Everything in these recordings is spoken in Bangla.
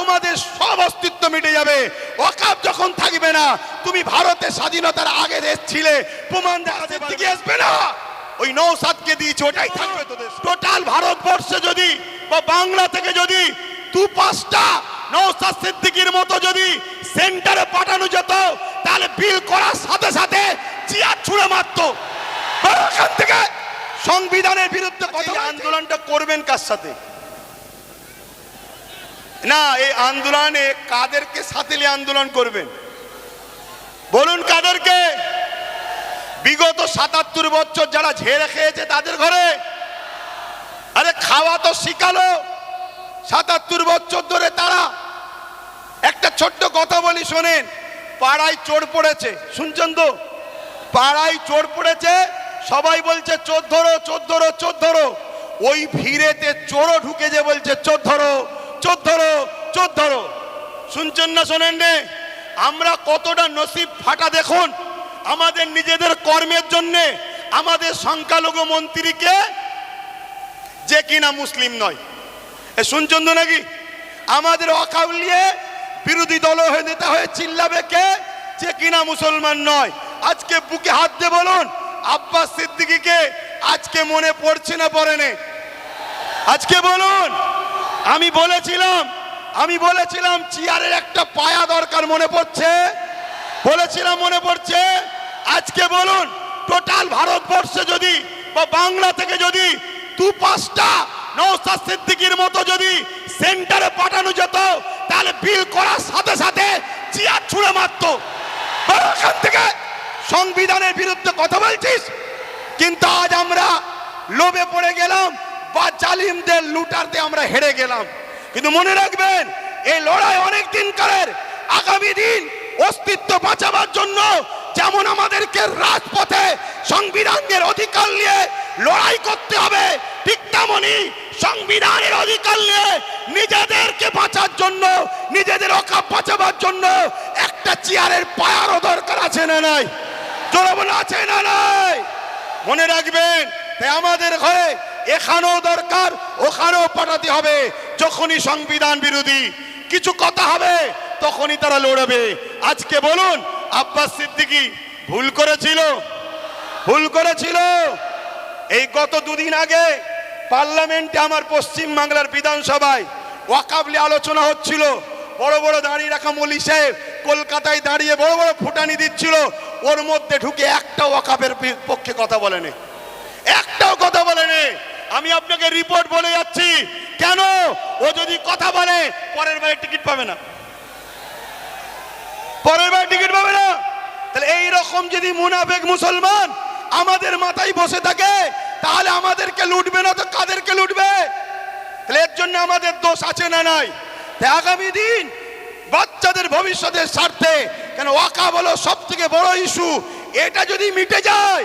তোমাদের সব অস্তিত্ব মিটে যাবে। ওয়াকাব যখন থাকবে না তুমি ভারতে স্বাধীনতার আগে দেশ ছিলে প্রমাণ দেখাতে দিকে আসবে না। ওই নৌসাদকে দিয়েছে ওটাই থাকবে টোটাল ভারতবর্ষে যদি বা বাংলা থেকে যদি দু পাঁচটা নৌসাদ সিদ্দিকির মতো যদি সেন্টারে পাঠানো যেত তাহলে বিল করার সাথে সাথে চেয়ার ছুঁড়ে মারতো। এখান থেকে সংবিধানের বিরুদ্ধে কথা আন্দোলনটা করবেন কার সাথে? না, এই আন্দোলনে কাদেরকে সাথে নিয়ে আন্দোলন করবেন? বলুন কাদেরকে। বিগত সাতাত্তর বছর যারা ঝেড়ে খেয়েছে তাদের ঘরে, আরে খাওয়া তো শিখালো। সাতাত্তর বছর ধরে তারা একটা ছোট্ট কথা বলি শোনেন, পাড়ায় চোর পড়েছে। শুনছেন তো? পাড়ায় চোর পড়েছে, সবাই বলছে, চোর ধরো চোর ধরো চোর ধরো। ওই ভিড়েতে চোরও ঢুকে যে বলছে, চোর ধরো। চোর ধরো চোর ধরো। শুনছেন না শোনেন রে? আমরা কতটা নসিব ফাটা দেখুন। আমাদের নিজেদের কর্মের জন্যে আমাদের সংখ্যালঘু মন্ত্রীকে যে কিনা মুসলিম নয়। এ শুনছেন তো নাকি? আমাদের অকাউলিয়ে বিরোধী দল হয়ে নেতা হয়ে চিল্লাবে কে? যে কিনা মুসলমান নয়। আজকে বুকে হাত দিয়ে বলুন, আব্বাস সিদ্দিকীকে আজকে মনে পড়ছে না পড়ে নে? আজকে বলুন আমি বলেছিলাম আমি বলেছিলাম চেয়ারের একটা পায়া দরকার মনে পড়ছে। বলেছিলাম মনে পড়ছে, আজকে বলুন, টোটাল ভারতবর্ষে যদি বা বাংলা থেকে যদি দু পাঁচটা নৌসাদ সিদ্দিকির মতো যদি সেন্টারে পাঠানো যেত, তাহলে বিল করার সাথে সাথে চেয়ার ছুঁড়ে মারতো। থেকে সংবিধানের বিরুদ্ধে কথা বলছিস? কিন্তু আজ আমরা লোভে পড়ে গেলাম বা জালিমদের লুটারতে আমরা হেরে গেলাম। কিন্তু মনে রাখবেন, এই লড়াই অনেক দিনকারের আগামী দিন অস্তিত্ব বাঁচাবার জন্য যেমন আমাদেরকে রাজপথে সংবিধানের অধিকার নিয়ে লড়াই করতে হবে, ঠিক তেমনই সংবিধানের অধিকার নিয়ে নিজেদেরকে বাঁচার জন্য, নিজেদের অকাপ বাঁচাবার জন্য একটা চেয়ারের পায়ারও দরকার আছে না নাই? জোরে বলে, আছে না নাই? মনে রাখবেন, তাই আমাদের ঘরে এখানেও দরকার, ওখানেও পাঠাতে হবে। যখনই সংবিধান বিরোধী কিছু কথা হবে, তখনই তারা লড়বে। আজকে বলুন, আব্বাস সিদ্দিকী ভুল করেছিল? ভুল করেছিল? এই গত দুদিন আগে পার্লামেন্টে আমার পশ্চিম বাংলার বিধানসভায় ওয়াকাবলি আলোচনা হচ্ছিল। বড় বড় দাঁড়িয়ে রাখা মলি সাহেব কলকাতায় দাঁড়িয়ে বড় বড় ফুটানি দিচ্ছিল। ওর মধ্যে ঢুকে একটা ওয়াকাবের পক্ষে কথা বলেনি। বলেনি আমি আপনাকে রিপোর্ট বলে যাচ্ছি। কেন? ও যদি কথা বলে, পরের বারে টিকিট পাবে না। পরের বার টিকিট পাবে না। তাহলে এই রকম যদি মুনাফেক মুসলমান আমাদের মাথায় বসে থাকে, তাহলে আমাদেরকে লুটবে না তো কাদেরকে লুটবে? তাহলে এর জন্য আমাদের দোষ আছে না নাই? আগামী দিন বাচ্চাদের ভবিষ্যতের স্বার্থে, কেন ওয়াকা বলো সব থেকে বড় ইস্যু এটা যদি মিটে যায়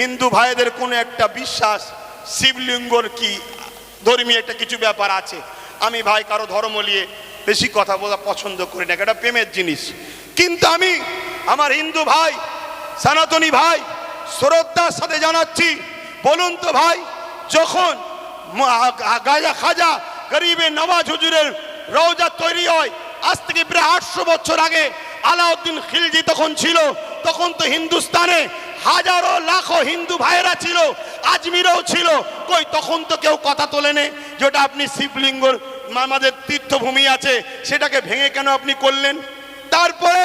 হিন্দু ভাইদের কোনো একটা বিশ্বাস, শিবলিঙ্গর কি ধর্মীয় একটা কিছু ব্যাপার আছে? আমি ভাই কারও ধর্ম নিয়ে বেশি কথা বলা পছন্দ করি না, এটা প্রেমের জিনিস। কিন্তু আমি আমার হিন্দু ভাই, সনাতনী ভাই, শ্রদ্ধার সাথে জানাচ্ছি, বলুন তো ভাই, যখন গাজা খাজা গরিবে নওয়াজ হুজুরের রওজা তৈরি হয়, আজ থেকে প্রায় আটশো বছর আগে আলাউদ্দিন খিলজি তখন ছিল, তখন তো হিন্দুস্তানে হাজারো লাখো হিন্দু ভাইয়েরা ছিল, আজমিরেও ছিল। কই, তখন তো কেউ কথা তোলে তোলেনে যেটা আপনি শিবলিঙ্গর আমাদের তীর্থভূমি আছে, সেটাকে ভেঙে কেন আপনি করলেন? তারপরে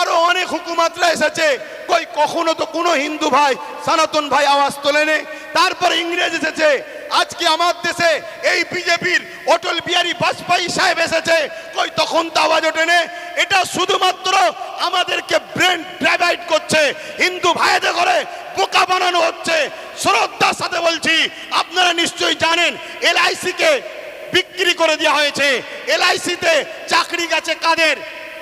আরও অনেক হুকুমাতরা এসেছে। কই, কখনো তো কোনো হিন্দু ভাই, সনাতন ভাই আওয়াজ তোলেনে? তারপরে ইংরেজ এসেছে আজকে আমার দেশে এই বিজেপির অটল বিহারী বাজপেয়ী সাহেব এসেছে। কই, তখন তো আওয়াজ ওঠেনে। এটা শুধুমাত্র আমাদেরকে ব্রেন ড্রাইভাইড করছে। হিন্দু ভাইদের করে বোকা বানানো হচ্ছে। শ্রদ্ধার সাথে বলছি, আপনারা নিশ্চয়ই জানেন এলআইসি কে বিক্রি করে দেওয়া হয়েছে। এলআইসিতে চাকরি গেছে কাদের?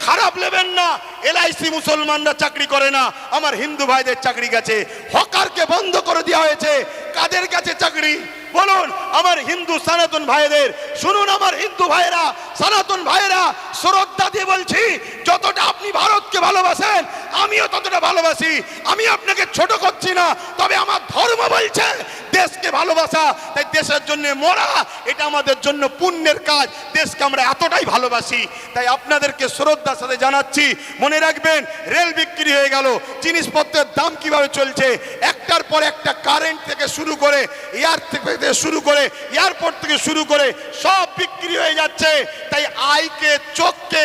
খারাপ নেবেন না, এলআইসি মুসলমানরা চাকরি করে না, আমার হিন্দু ভাইদের চাকরি গেছে। হকারকে বন্ধ করে দেওয়া হয়েছে। কাদের কাছে চাকরি? বলুন, আমার হিন্দু সনাতন ভাইদের, শুনুন আমার হিন্দু ভাইরা সনাতন ভাইরা শ্রদ্ধা দিয়ে বলছি, যতটা আপনি ভারতকে ভালোবাসেন, আমিও ততটা ভালোবাসি। আমি আপনাকে ছোট করছি না, তবে আমার ধর্ম বলছে দেশকে ভালোবাসা, তাই দেশের জন্য মরা, এটা আমাদের জন্য পুণ্যের কাজ। দেশকে আমরা এতটাই ভালোবাসি, তাই আপনাদেরকে শ্রদ্ধার সাথে জানাচ্ছি, মনে রাখবেন, রেল বিক্রি হয়ে গেল, জিনিসপত্রের দাম কীভাবে চলছে, একটার পর একটা কারেন্ট থেকে শুরু করে এয়ার থেকে শুরু করে এয়ারপোর্ট থেকে শুরু করে, সব বিক্রি হয়ে যাচ্ছে। তাই আইকে চোখকে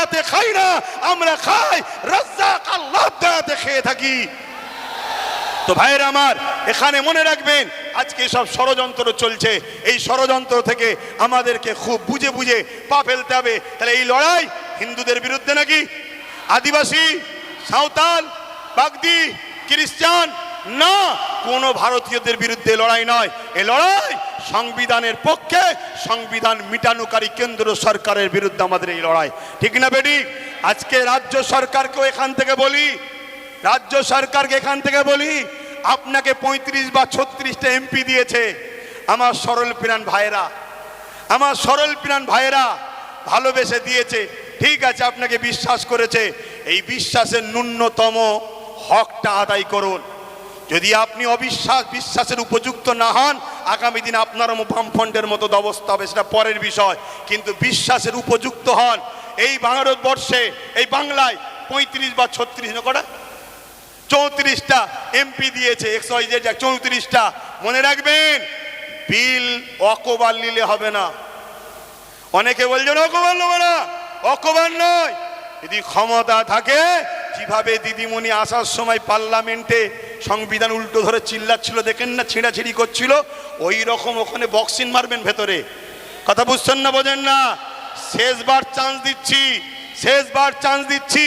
দয়াতে খাই না আমরা খাই, রাজ্জাক আল্লাহ দয়াতে খেয়ে থাকি। তো ভাইয়ের আমার, এখানে মনে রাখবেন, আজকে সব ষড়যন্ত্র চলছে। এই ষড়যন্ত্র থেকে আমাদেরকে খুব বুঝে বুঝে পা ফেলতে হবে। তাহলে এই লড়াই হিন্দুদের বিরুদ্ধে নাকি? আদিবাসী, সাঁওতাল, বাগদি, খ্রিস্টান? না, কোনো ভারতীয়দের বিরুদ্ধে লড়াই নয়। এ লড়াই সংবিধানের পক্ষে সংবিধান মিটানোকারী কেন্দ্র সরকারের বিরুদ্ধে আমাদের এই লড়াই। ঠিক না বেটি? আজকে রাজ্য সরকারকেও এখান থেকে বলি, রাজ্য সরকারকে এখান থেকে বলি, আপনাকে পঁয়ত্রিশ বা ছত্রিশটা এমপি দিয়েছে। আমার সরল প্রাণ ভাইয়েরা, আমার সরল প্রাণ ভাইয়েরা ভালোবেসে দিয়েছে। ঠিক আছে, আপনাকে বিশ্বাস করেছে। এই বিশ্বাসের ন্যূনতম হকটা আদায় করুন। যদি আপনি অবিশ্বাস, বিশ্বাসের উপযুক্ত না হন, আগামী দিন আপনার বামফ্রন্টের মতো অবস্থা হবে, সেটা পরের বিষয়। কিন্তু বিশ্বাসের উপযুক্ত হন, এই ভারতবর্ষে, এই বাংলায় পঁয়ত্রিশ বা ছত্রিশ কটা? চৌত্রিশটা এমপি দিয়েছে একশো চৌত্রিশটা। মনে রাখবেন, বিল অকবার নিলে হবে না। অনেকে বলছেন অকবার নেব না অকবার নয়। যদি ক্ষমতা থাকে, যেভাবে দিদিমণি আসার সময় পার্লামেন্টে সংবিধান উল্টো ধরে চিল্লাচ্ছিল, দেখেন না, ছিঁড়াছিড়ি করছিল ওই রকম ওখানে বক্সিং মারবেন ভেতরে। কথা বুঝছেন না, বোঝেন না? শেষবার চান্স দিচ্ছি, শেষবার চান্স দিচ্ছি।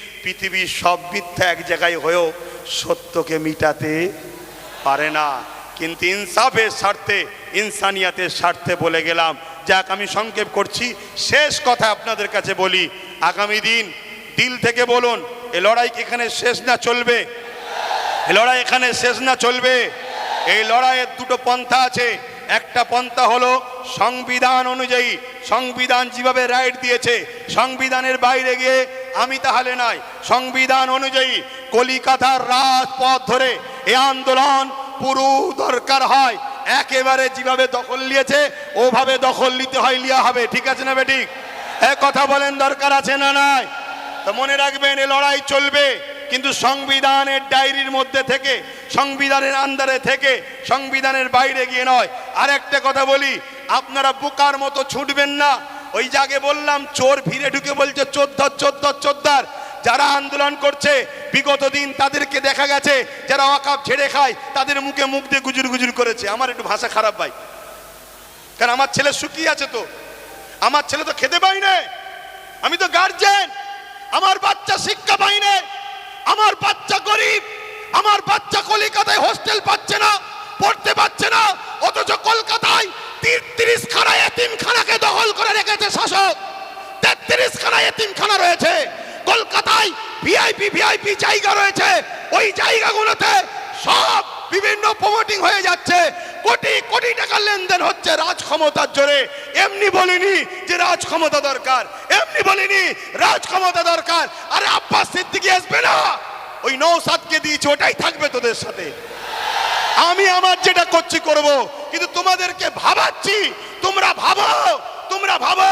পৃথিবীর সব মিথ্যা এক জায়গায় হয়েও সত্যকে মিটাতে পারে না। কিন্তু ইনসাফের স্বার্থে, ইনসানিয়াতের স্বার্থে বলে গেলাম, যাক আমি সংক্ষেপ করছি, শেষ কথা আপনাদের কাছে বলি, আগামী দিন দিল থেকে বলুন, এ লড়াই এখানে শেষ না চলবে? এ লড়াই এখানে শেষ না চলবে? এই লড়াইয়ের দুটো পন্থা আছে। একটা পন্থা হলো সংবিধান অনুযায়ী, সংবিধান যেভাবে রাইট দিয়েছে, সংবিধানের বাইরে গিয়ে আমি তাহলে নাই। সংবিধান অনুযায়ী কলিকাতার রাজপথ ধরে এ আন্দোলন পুরো দরকার হয়। একেবারে যেভাবে দখল নিয়েছে, ওভাবে দখল নিতে হয় লিয়া হবে। ঠিক আছে না বেঠিক? এক কথা বলেন, দরকার আছে না নাই? তো মনে রাখবেন, এ লড়াই চলবে, কিন্তু সংবিধানের ডায়েরির মধ্যে থেকে, সংবিধানের আন্দারে থেকে, সংবিধানের বাইরে গিয়ে নয়। আর একটা কথা বলি, আপনারা বোকার মতো ছুটবেন না। ওই জাগে বললাম, চোর ভিড়ে ঢুকে বলছে চোদ্দার চোদ্দার চোদ্দার যারা আন্দোলন করছে, বিগত দিন তাদেরকে দেখা গেছে, যারা অকাপ ছেড়ে খায়, তাদের মুখে মুখ দিয়ে গুজুর গুজুর করেছে। আমার একটু ভাষা খারাপ ভাই। কারণ আমার ছেলে শুকিয়ে আছে তো। আমার ছেলে তো খেতে পাই না। আমি তো গার্জেন আমার বাচ্চা শিক্ষা পাই না। আমার বাচ্চা গরিব। আমার বাচ্চা কলিকাতায় হোস্টেল পাচ্ছে না। পড়তে পারছে না, অথচ কলকাতায় তিরিশ খানা এতিমখানাকে দখল করে রেখেছে শাসক। তেত্রিশ খানা এতিমখানা রয়েছে। কলকাতায় ভিআইপি ভিআইপি জায়গা রয়েছে। ওই জায়গাগুলোতে সব বিভিন্ন প্রমোটিং হয়ে যাচ্ছে। কোটি কোটি টাকার লেনদেন হচ্ছে রাজ ক্ষমতার জোরে। এমনি বলিনি যে রাজ ক্ষমতা দরকার। এমনি বলিনি রাজ ক্ষমতা দরকার। আরে আব্বাস সিদ্দিকি আসবে না। ওই নৌসাদকে দিয়েছে, ওটাই থাকবে তোদের সাথে। আমি আমার যেটা করছি করব, কিন্তু তোমাদেরকে ভাবাচ্ছি, তোমরা ভাবো তোমরা ভাবো,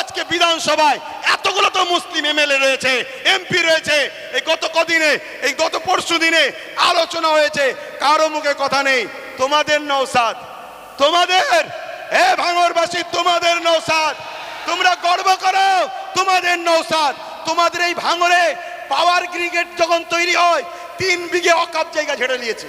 আজকে বিধানসভায় এতগুলো তো মুসলিম এমএলএ রয়েছে, এমপি রয়েছে, এই গত কদিনে, এই গত পরশু দিনে আলোচনা হয়েছে, কারও মুখে কথা নেই, তোমাদের নৌসাদ তোমাদের এ ভাঙরবাসী, তোমাদের নৌসাদ তোমরা গর্ব করো, তোমাদের নৌসাদ তোমাদের এই ভাঙরে পাওয়ার ক্রিকেট যখন তৈরি হয়, তিন বিঘে অকাপ জায়গা ছেড়ে নিয়েছে।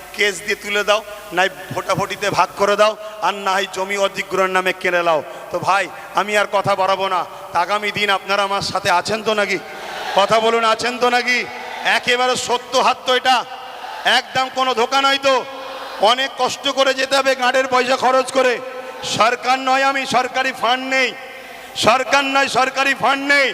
কেস দিয়ে তুলে দাও, নাই ভোটাভুটিতে ভাগ করে দাও, আর না হয় জমি অধিগ্রহণ নামে কেড়ে লাও। তো ভাই, আমি আর কথা বাড়াবো না। আগামী দিন আপনারা আমার সাথে আছেন তো নাকি? কথা বলুন, আছেন তো নাকি? একেবারে সত্য হাত তো এটা। একদম কোনো ধোকা নয় তো। অনেক কষ্ট করে যেতে হবে গাঁড়ের পয়সা খরচ করে। সরকার নয় আমি, সরকারি ফান্ড নেই। সরকার নয়, সরকারি ফান্ড নেই।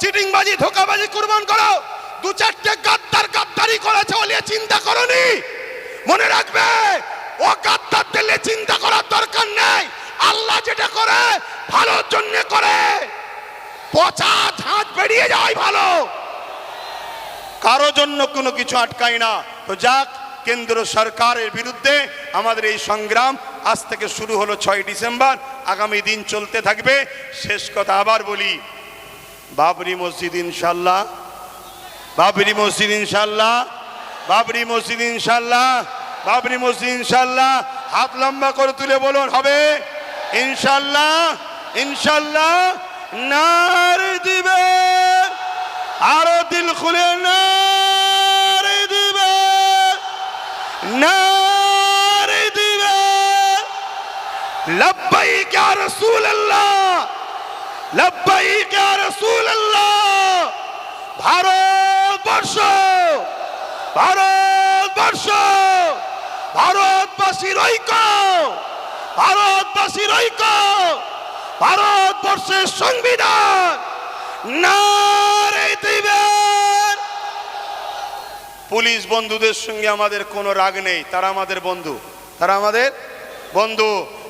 চিটিংবাজি, ধোকাবাজি কুরবান করো। দু চারটে গাদ্দার গাদ্দারি করেছে বলে চিন্তা করনি। মনে রাখবে, ও গাদ্দার দিলে চিন্তা করার দরকার নেই। আল্লাহ যেটা করে, ভালোর জন্য করে। পচা ঝাঁজ বেরিয়ে যায় ভালো। কারও জন্য কোনো কিছু আটকায় না। তো যাক, কেন্দ্র সরকারের বিরুদ্ধে আমাদের এই সংগ্রাম আজ থেকে শুরু হলো ছয় ডিসেম্বর। আগামী দিন চলতে থাকবে। শেষ কথা আবার বলি বাবরি মসজিদ ইনশাল্লাহ। বাবরি মসজিদ ইনশাল্লাহ। বাবরি মসজিদ ইনশাল্লাহ। বাবরি মসজিদ ইনশাল্লাহ। হাত লম্বা করে তুলে বলুন, হবে? ইনশাল্লাহ ইনশাল্লাহ। নার দিবে। আরও দিল খুলে, নারে দিবে। নারে দিবে। রাসূলুল্লাহ লব্বাইক ইয়া রাসূলুল্লাহ। ভারতবর্ষ ভারতবর্ষ ভারতবর্ষের সংবিধান, নারে পুলিশ বন্ধুদের সঙ্গে আমাদের কোনো রাগ নেই, তারা আমাদের বন্ধু, তারা আমাদের বন্ধু।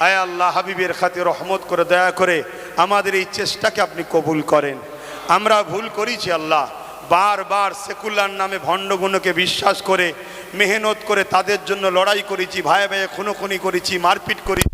আয় আল্লাহ হাবিবের খাতে রহমত করে দয়া করে আমাদের এই চেষ্টাকে আপনি কবুল করেন। আমরা ভুল করেছি আল্লাহ। বারবার সেকুলার নামে ভণ্ডগুণকে বিশ্বাস করে, মেহনত করে তাদের জন্য লড়াই করেছি, ভাই ভাইয়ে খুনোখুনি করেছি, মারপিট করেছি।